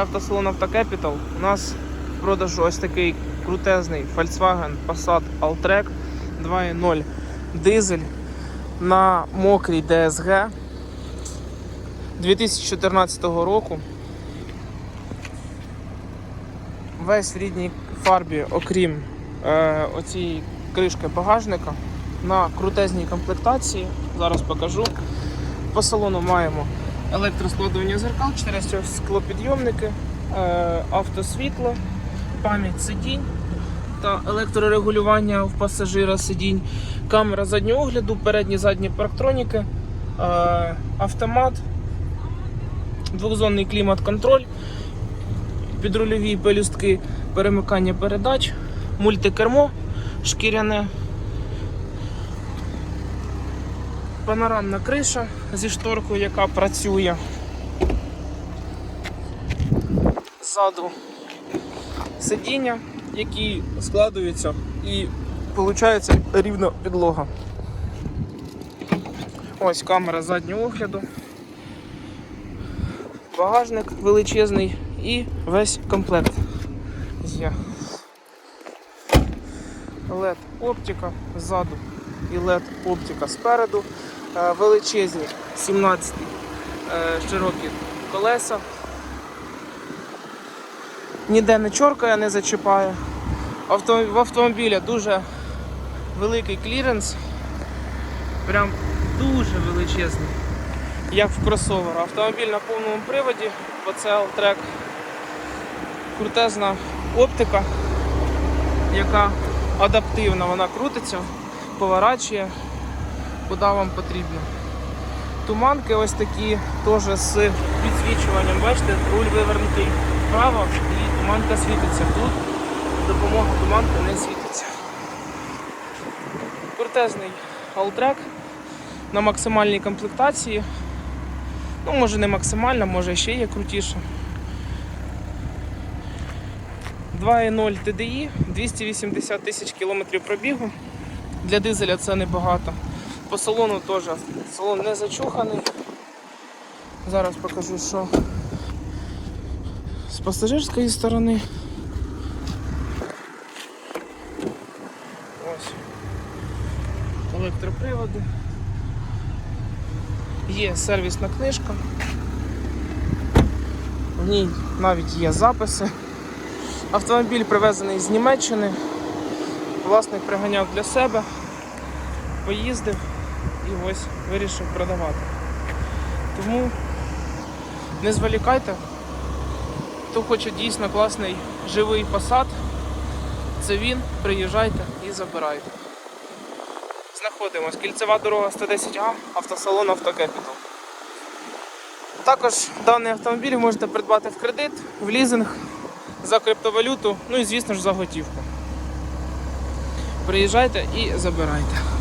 Автосалон Автокепітал. У нас в продажу ось такий крутезний Volkswagen Passat Alltrack 2.0 дизель на мокрій DSG 2014 року. Весь в рідній фарбі, окрім е, оцієї кришки багажника, на крутезній комплектації. Зараз покажу. По салону маємо електроскладування зеркал, 4 склопідйомники, е, автосвітло, пам'ять сидінь та електрорегулювання в пасажира сидінь, камера заднього огляду, передні задні парктроніки, е, автомат, двохзонний клімат-контроль, підрульові пелюстки, перемикання передач, мультикермо шкіряне. Панорамна криша зі шторкою, яка працює. Ззаду сидіння, які складуються і виходить рівна підлога. Ось камера заднього огляду. Багажник величезний і весь комплект є. LED оптика ззаду і LED оптика спереду. Е, Величезні 17 е, широкі колеса. Ніде не чоркає, не зачіпає. В автомобіля дуже великий кліренс. Прям дуже величезний. Як в кросовер. Автомобіль на повному приводі, бо це Alltrack. Крутезна оптика, яка адаптивна, вона крутиться, поворачує, куди вам потрібно. Туманки ось такі, теж з підсвічуванням. Бачите, руль вивернутий вправо і туманка світиться. Тут допомога туманки не світиться. Крутезний Alltrack на максимальній комплектації. Ну, може не максимальна, може ще є крутіше. 2.0 TDI, 280 тисяч кілометрів пробігу. Для дизеля це небагато. По салону теж салон не зачуханий. Зараз покажу, що з пасажирської сторони. Ось. Електроприводи. Є сервісна книжка. В ній навіть є записи. Автомобіль привезений з Німеччини. Власник приганяв для себе, поїздив і ось вирішив продавати. Тому не зволікайте. Хто хоче дійсно класний живий посад, це він, приїжджайте і забирайте. Знаходимось. Кільцева дорога 110А, автосалон Автокепітал. Також даний автомобіль можете придбати в кредит, в лізинг, за криптовалюту, ну і звісно ж за готівку. Приїжджайте і забирайте.